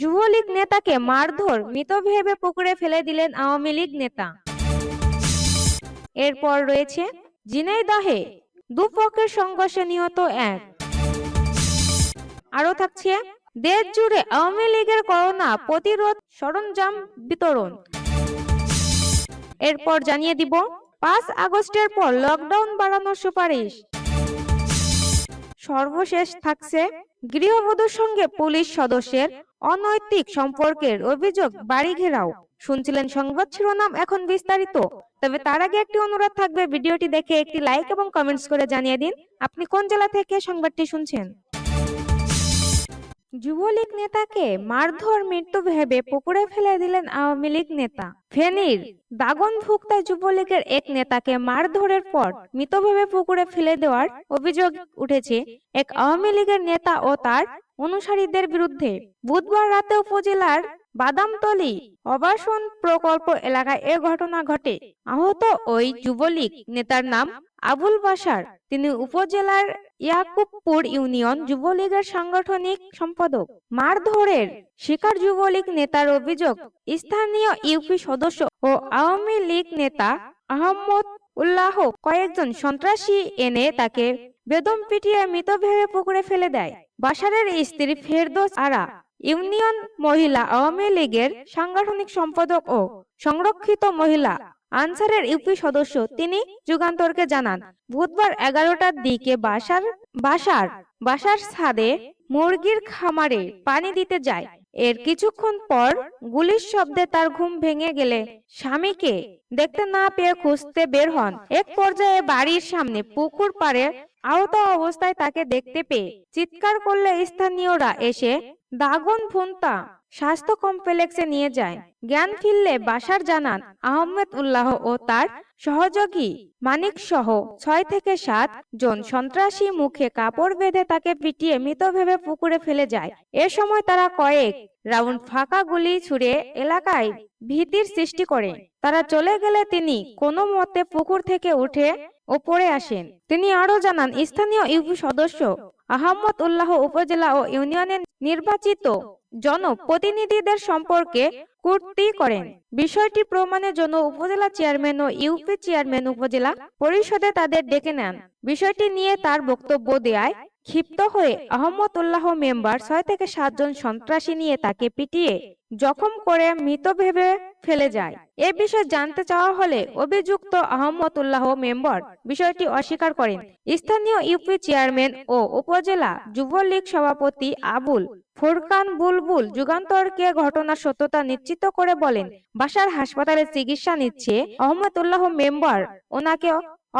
যুবলীগ নেতাকে মারধর মৃত ভেবে পুকুরে ফেলে দিলেন আওয়ামী লীগ নেতা। এরপর রয়েছে ঝিনাইদহে, দুপক্ষের সংঘর্ষে নিহত এক। আরও থাকছে দেশ জুড়ে আওয়ামী লীগের করোনা প্রতিরোধ সরঞ্জাম বিতরণ। এরপর জানিয়ে দিব, পাঁচ আগস্টের পর লকডাউন বাড়ানোর সুপারিশ। সর্বশেষ থাকছে গৃহবধূর সঙ্গে পুলিশ সদস্যের অনৈতিক সম্পর্কের অভিযোগ বাড়ি ঘেরাও। শুনছিলেন সংবাদ শিরোনাম এখন বিস্তারিত। তবে তার আগে একটি অনুরোধ থাকবে, ভিডিওটি দেখে একটি লাইক এবং কমেন্টস করে জানিয়ে দিন। আপনি কোন জেলা থেকে সংবাদটি শুনছেন? যুবলীগ নেতাকে মারধর মৃত্যু ভেবে পুকুরে ফেলে দিলেন আওয়ামী লীগ নেতা। ফেনীর দাগনভুক্তা যুবলীগের এক নেতাকে মারধরের পর মৃত ভেবে পুকুরে ফেলে দেওয়ার অভিযোগ উঠেছে। এক আওয়ামী লীগের নেতা ও তার অনুসারীদের বিরুদ্ধে বুধবার রাতে উপজেলার বাদামতলী আবাসন প্রকল্প এলাকায় এ ঘটনা ঘটে। আহত ওই যুবলীগ নেতার নাম আবুল বাসার তিনি উপজেলার ইয়াকুবপুর ইউনিয়ন যুবলীগের সাংগঠনিক সম্পাদক। মারধরের শিকার যুবলীগ নেতার অভিযোগ, স্থানীয় ইউপি সদস্য ও আওয়ামী লীগ নেতা আহমদ উল্লাহ কয়েকজন সন্ত্রাসী এনে তাকে বেদম পিটিয়ে মৃত ভেবে পুকুরে ফেলে দেয়। বাসারের স্ত্রী ফেরদোস আরা, ইউনিয়ন মহিলা আওয়ামী লীগের সাংগঠনিক সম্পাদক ও সংরক্ষিত মহিলা আনসারের ইউপি সদস্য, তিনি যুগান্তরকে জানান, বুধবার এগারোটার দিকে বাসার বাসার বাসার ছাদে মুরগির খামারে পানি দিতে যায়। এর কিছুক্ষণ পর গুলির শব্দে তার ঘুম ভেঙে গেলে স্বামীকে দেখতে না পেয়ে খুঁজতে বের হন। এক পর্যায়ে বাড়ির সামনে পুকুর পাড়ে আহত অবস্থায় তাকে দেখতে পেয়ে চিৎকার করলে স্থানীয়রা এসে দাগন ফুন্তা স্বাস্থ্য কমপ্লেক্সে নিয়ে যায়। জ্ঞান ফিরলে বাসার জানান আহমেদ উল্লাহ ও তার সহযোগী মানিক সহ ছয় থেকে সাত জন সন্ত্রাসী মুখে কাপড় বেঁধে তাকে পিটিয়ে মৃত ভেবে পুকুরে ফেলে যায়। এ সময় তারা কয়েক রাউন্ড ফাঁকা গুলি ছুড়ে এলাকায় ভীতির সৃষ্টি করে। তারা চলে গেলে তিনি কোনো মতে পুকুর থেকে উঠে ওপরে আসেন। তিনি আরও জানান, স্থানীয় ইউপি সদস্য আহমদ উল্লাহ উপজেলা ও ইউনিয়নের নির্বাচিত জনপ্রতিনিধিদের সম্পর্কে কুর্তি করেন। বিষয়টি প্রমাণের জন্য উপজেলা চেয়ারম্যান ও ইউপি চেয়ারম্যান উপজেলা পরিষদে তাদের ডেকে নেন। বিষয়টি নিয়ে তার বক্তব্য দেয় ক্ষিপ্ত হয়ে আহমদ উল্লাহ মেম্বার ছয় থেকে সাতজন সন্ত্রাসী নিয়ে তাকে পিটিয়ে জখম করে মৃত ভেবে ফেলে যায়। এ বিষয়ে জানতে চাওয়া হলে অভিযুক্ত আহমদ উল্লাহ মেম্বার বিষয়টি অস্বীকার করেন। স্থানীয় ইউপি চেয়ারম্যান ও উপজেলা যুবলীগ সভাপতি আবুল ফুরকান বুলবুল যুগান্তরকে ঘটনার সত্যতা নিশ্চিত করে বলেন, বাসার হাসপাতালে চিকিৎসা নিচ্ছে আহমদুল্লাহ মেম্বার। ওনাকে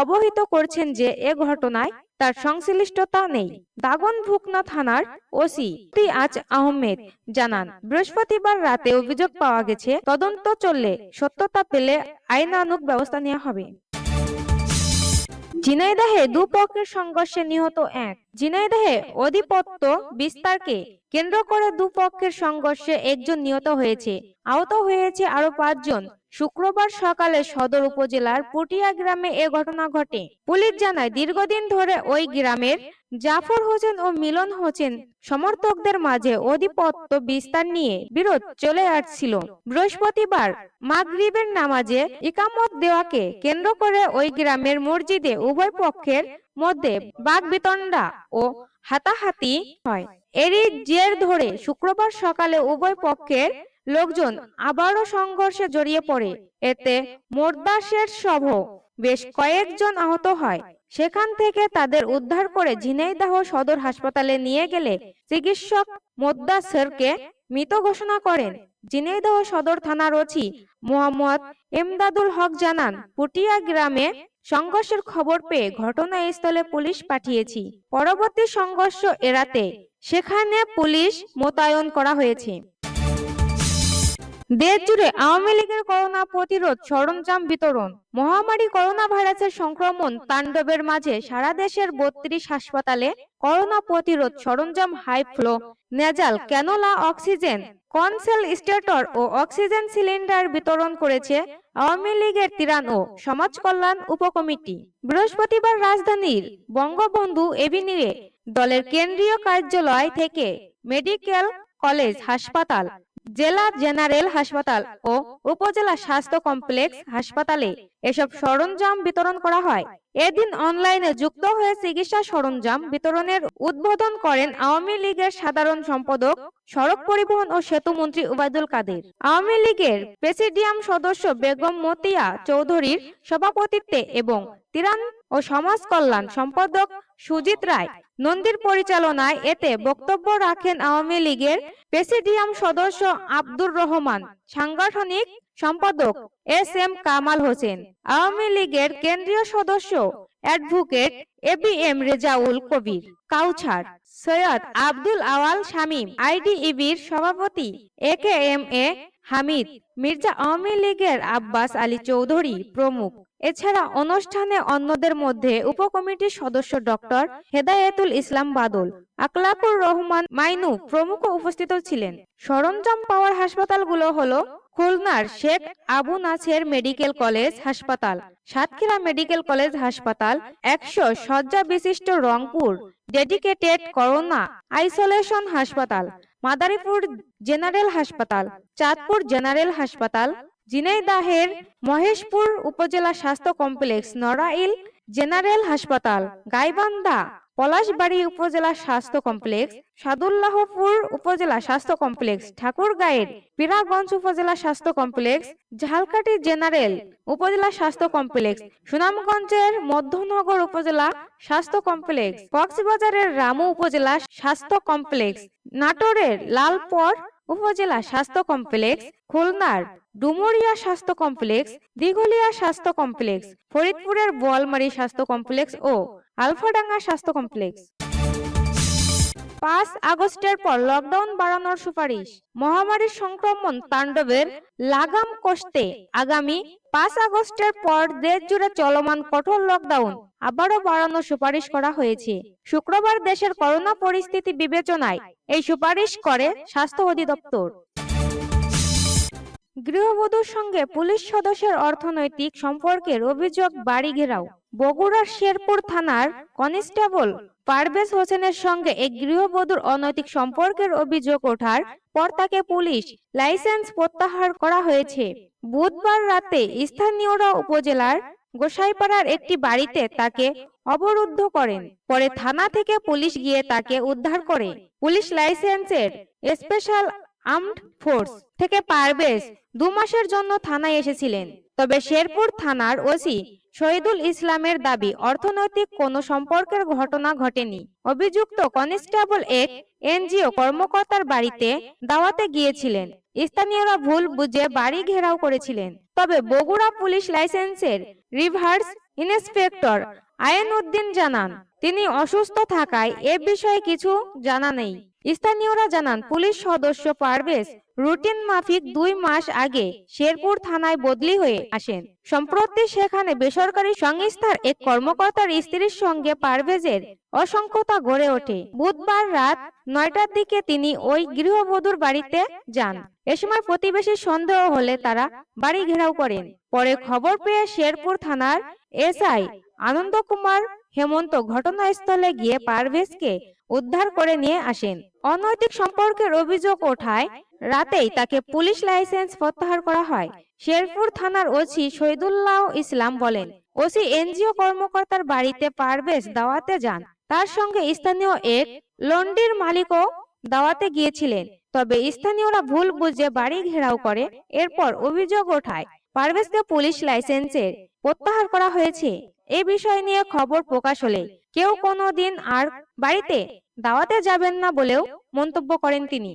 অবহিত করছেন যে এ ঘটনায় তার সংশ্লিষ্টতা নেই। দাগন ভুকনা থানার ওসি আজ আহমেদ জানান, বৃহস্পতিবার রাতে অভিযোগ পাওয়া গেছে, তদন্ত চললে সত্যতা পেলে আইনানুক ব্যবস্থা নেওয়া হবে। ঝিনাইদাহে দুপক্ষের সংঘর্ষে নিহত এক ঝিনাইদহে অধিপত্য বিস্তারকে কেন্দ্র করে দুপক্ষের সংঘর্ষে একজন নিহত হয়েছে। আহত হয়েছে আরও পাঁচজন। শুক্রবার সকালে সদর উপজেলার পুটিয়া গ্রামে এ ঘটনা ঘটে। পুলিশ জানায়, দীর্ঘদিন ধরে ওই গ্রামের জাফর হোসেন ও মিলন হোসেন সমর্থকদের মাঝে অধিপত্য বিস্তার নিয়ে বিরোধ চলে আসছিল। বৃহস্পতিবার মাগরিবের নামাজে ইকামত দেওয়াকে কেন্দ্র করে ওই গ্রামের মসজিদে উভয় পক্ষের মধ্যে বাগবিতণ্ডা ও হাতাহাতি হয়। এরই জের ধরে শুক্রবার সকালে উভয় পক্ষের লোকজন আবারও সংঘর্ষে জড়িয়ে পড়ে। এতে মোরদাসের সহ বেশ কয়েকজন আহত হয়। সেখান থেকে তাদের উদ্ধার করে ঝিনাইদহ সদর হাসপাতালে নিয়ে গেলে চিকিৎসক মোদ্দাসেরকে মৃত ঘোষণা করেন। ঝিনাইদহ সদর থানার ওসি মোহাম্মদ এমদাদুল হক জানান, পুটিয়া গ্রামে সংঘর্ষের খবর পেয়ে ঘটনাস্থলে পুলিশ পাঠিয়েছি। পরবর্তী সংঘর্ষ এড়াতে সেখানে পুলিশ মোতায়েন করা হয়েছে। দেশ জুড়ে আওয়ামী লীগের করোনা প্রতিরোধ সরঞ্জাম বিতরণ, মহামারী করোনা ভাইরাসের সংক্রমণ তাণ্ডবের মাঝে সারা দেশের বত্রিশ হাসপাতালে করোনা প্রতিরোধ সরঞ্জাম high flow nasal, cannula, oxygen concentrator ও অক্সিজেন সিলিন্ডার বিতরণ করেছে আওয়ামী লীগের তিরান ও সমাজ কল্যাণ উপকমিটি। বৃহস্পতিবার রাজধানীর বঙ্গবন্ধু এভিনিউয়ে দলের কেন্দ্রীয় কার্যালয় থেকে মেডিকেল কলেজ হাসপাতাল জেলা জেনারেল হাসপাতাল ও উপজেলা স্বাস্থ্য কমপ্লেক্স হাসপাতালে এসব সরঞ্জাম বিতরণ করা হয়। এদিন অনলাইনে যুক্ত হয়ে চিকিৎসা সরঞ্জাম বিতরণের উদ্বোধন করেন আওয়ামী লীগের সাধারণ সম্পাদক, সড়ক পরিবহন ও সেতু মন্ত্রী উবায়দুল কাদের। আওয়ামী লীগের প্রেসিডিয়াম সদস্য বেগম মতিয়া চৌধুরীর সভাপতিত্বে এবং তিরান ও সমাজ কল্যাণ সম্পাদক সুজিত রায় নন্দীর পরিচালনায় এতে বক্তব্য রাখেন আওয়ামী লীগের প্রেসিডিয়াম সদস্য আব্দুর রহমান, সাংগঠনিক সম্পাদক এস এম কামাল হোসেন, আওয়ামী লীগের কেন্দ্রীয় সদস্য advocate A B M Rezaul Kabir, Kausar Syed Abdul Awal Shamim, আইডিইবির সভাপতি A K M A Hamid, Mirza Awami লীগের আব্বাস আলী চৌধুরী প্রমুখ। এছাড়া অনুষ্ঠানে অন্যদের মধ্যে উপকমিটির সদস্য ডক্টর হেদায়েতুল ইসলাম বাদল আকলাকুর রহমান মাইনু প্রমুখ উপস্থিত ছিলেন। সরঞ্জাম পাওয়ার হাসপাতালগুলো হলো খুলনার শেখ আবু নাছের মেডিকেল কলেজ হাসপাতাল, সাতক্ষীরা মেডিকেল কলেজ হাসপাতাল, একশো শয্যা বিশিষ্ট রংপুর ডেডিকেটেড করোনা আইসোলেশন হাসপাতাল, মাদারীপুর জেনারেল হাসপাতাল, চাঁদপুর জেনারেল হাসপাতাল ঝিনাইদাহের মহেশপুর উপজেলা স্বাস্থ্য কমপ্লেক্স, নড়াইল জেনারেল হাসপাতাল, গাইবান্ধা পলাশবাড়ি উপজেলা স্বাস্থ্য কমপ্লেক্স, সাদুল্লাহপুর উপজেলা স্বাস্থ্য কমপ্লেক্স, ঠাকুরগাঁয়ের পীরাগঞ্জ উপজেলা স্বাস্থ্য কমপ্লেক্স, ঝালকাঠি জেনারেল উপজেলা স্বাস্থ্য কমপ্লেক্স, সুনামগঞ্জের মধ্যনগর উপজেলা স্বাস্থ্য কমপ্লেক্স, কক্সবাজারের রামু উপজেলা স্বাস্থ্য কমপ্লেক্স, নাটোরের লালপর উপজেলা স্বাস্থ্য কমপ্লেক্স, খুলনার ডুমুরিয়া স্বাস্থ্য কমপ্লেক্স, দিঘলিয়া স্বাস্থ্য কমপ্লেক্স, ফরিদপুরের বোয়ালমারি স্বাস্থ্য কমপ্লেক্স ও আলফাডাঙ্গা স্বাস্থ্য কমপ্লেক্স। পাঁচ আগস্টের পর লকডাউন বাড়ানোর সুপারিশ। মহামারীর সংক্রমণ তাণ্ডবের লাগাম কষতে আগামী পাঁচ আগস্টের পর দেশ জুড়ে চলমান কঠোর লকডাউন আবারও বাড়ানোর সুপারিশ করা হয়েছে। শুক্রবার দেশের করোনা পরিস্থিতি বিবেচনায় এই সুপারিশ করে স্বাস্থ্য অধিদপ্তর। গৃহবধূর সঙ্গে পুলিশ সদস্যের অর্থনৈতিক সম্পর্কের অভিযোগ বাড়ি ঘেরাও। বগুড়ার শেরপুর থানার কনস্টেবল পারভেজ হোসেনের সঙ্গে এক গৃহবধূর অনৈতিক সম্পর্কের অভিযোগ ওঠার পর তাকে পুলিশ লাইসেন্স প্রত্যাহার করা হয়েছে। বুধবার রাতে স্থানীয়রা উপজেলার গোসাইপাড়ার একটি বাড়িতে তাকে অবরুদ্ধ করেন। পরে থানা থেকে পুলিশ গিয়ে তাকে উদ্ধার করে। পুলিশ লাইসেন্সের স্পেশাল আর্মড ফোর্স থেকে পারভেজ দু মাসের জন্য থানায় এসেছিলেন। তবে শেরপুর থানার ওসি শহীদুল ইসলামের দাবি অর্থনৈতিক কোনো সম্পর্কের ঘটনা ঘটেনি। অভিযুক্ত কনস্টেবল এক এনজিও কর্মকর্তার বাড়িতে দাওয়াতে গিয়েছিলেন। স্থানীয়রা ভুল বুঝে বাড়ি ঘেরাও করেছিলেন। তবে বগুড়া পুলিশ লাইসেন্সের রিভার্স ইন্সপেক্টর আয়েন উদ্দিন জানান তিনি অসুস্থ থাকায় এ বিষয়ে কিছু জানা নেই। স্থানীয়রা জানান পুলিশ সদস্য পারভেজ রুটিন মাফিক দুই মাস আগে শেরপুর থানায় বদলি হয়ে আসেন। সম্প্রতি সেখানে বেসরকারি সংস্থার এক কর্মকর্তার স্ত্রীর সঙ্গে পারভেজের অসংখ্যতা গড়ে ওঠে। বুধবার রাত নয়টার দিকে তিনি ওই গৃহবধূর বাড়িতে যান। এ সময় প্রতিবেশী সন্দেহ হলে তারা বাড়ি ঘেরাও করেন। পরে খবর পেয়ে শেরপুর থানার এসআই আনন্দ কুমার হেমন্ত ঘটনাস্থলে গিয়ে পারভেজকে উদ্ধার করে নিয়ে আসেন। অনৈতিক সম্পর্কের অভিযোগ ওঠায় রাতেই তাকে পুলিশ লাইসেন্স প্রত্যাহার করা হয়। শেরপুর থানার ওসি শহীদুল্লাহ ইসলাম বলেন, ওসি এনজিও কর্মকর্তার বাড়িতে পারভেজ দাওয়াতে যান। তার সঙ্গে স্থানীয় এক লন্ডির মালিকও দাওয়াতে গিয়েছিলেন। তবে স্থানীয়রা ভুল বুঝে বাড়ি ঘেরাও করে, এরপর অভিযোগ ওঠায়, পারভেজকে পুলিশ লাইসেন্সের প্রত্যাহার করা হয়েছে। এ বিষয় নিয়ে খবর প্রকাশ হলে কেউ কোনো দিন আর বাড়িতে দাওয়াতে যাবেন না বলেও মন্তব্য করেন তিনি।